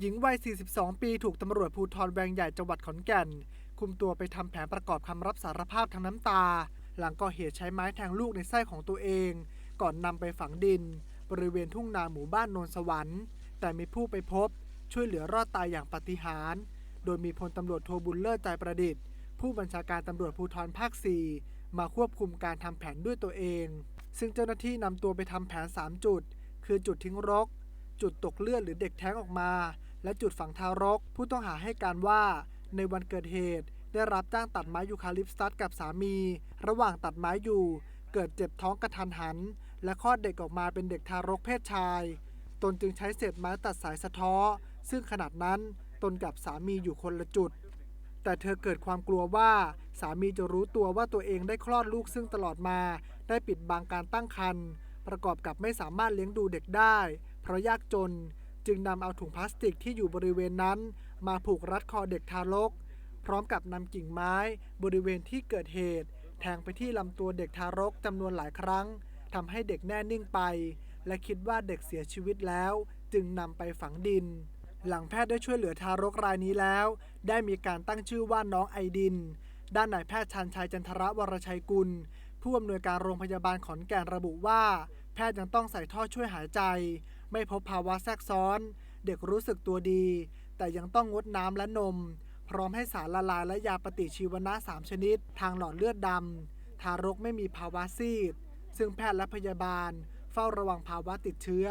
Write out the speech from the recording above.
หญิงวัย 42 ปีถูกตำรวจภูธรแวงใหญ่จังหวัดขอนแก่น คุมตัวไปทำแผนประกอบคำรับสารภาพทั้งน้ำตา หลังก่อเหตุใช้ไม้แทงลูกในไส้ของตัวเอง ก่อนนำไปฝังดิน บริเวณทุ่งนาหมู่บ้านโนนสวรรค์ แต่มีผู้ไปพบ ช่วยเหลือรอดตายอย่างปาฏิหาริย์โดยมีพลตำรวจโทบุญเลิศใจประดิษฐ์ ผู้บัญชาการตำรวจภูธรภาค 4 มาควบคุมการทำแผนด้วยตัวเอง ซึ่งเจ้าหน้าที่นำตัวไปทำแผน 3 จุด คือจุดทิ้งรก จุดตกเลือดหรือเด็กแท้งออกมา และจุดฝังทารก ผู้ต้องหาให้การว่าในวันเกิดเหตุ ได้รับจ้างตัดไม้ยูคาลิปตัสกับสามี ระหว่างตัดไม้อยู่ เกิดเจ็บท้องกระทันหัน และคลอดเด็กออกมาเป็นเด็กทารกเพศชาย ตนจึงใช้เศษไม้ตัดสายสะท้อ ซึ่งขนาดนั้นตนกับสามีอยู่คนละจุด แต่เธอเกิดความกลัวว่าสามีจะรู้ตัวว่าตัวเองได้คลอดลูกซึ่งตลอดมา ได้ปิดบังการตั้งครรภ์ประกอบกับไม่สามารถเลี้ยงดูเด็กได้ เพราะยากจน จึงนำเอาถุงพลาสติกที่อยู่บริเวณนั้น มาผูกรัดคอเด็กทารก พร้อมกับนำกิ่งไม้บริเวณที่เกิดเหตุ แทงไปที่ลำตัวเด็กทารกจำนวนหลายครั้งทำให้เด็กแน่นิ่งไป และคิดว่าเด็กเสียชีวิตแล้ว จึงนำไปฝังดิน หลังแพทย์ได้ช่วยเหลือทารกรายนี้แล้ว ได้มีการตั้งชื่อว่าน้องไอดิน ด้านนายแพทย์ชันชัยจันทรวรชัยกุลผู้อำนวยการโรงพยาบาลขอนแก่นระบุว่า แพทย์ยังต้องใส่ท่อช่วยหายใจ ไม่พบภาวะแทรกซ้อน เด็กรู้สึกตัวดี แต่ยังต้องงดน้ำและนม พร้อมให้สารละลายและยาปฏิชีวนะ 3 ชนิด ทางหลอดเลือดดำ ทารกไม่มีภาวะซีด ซึ่งแพทย์และพยาบาล เฝ้าระวังภาวะติดเชื้อ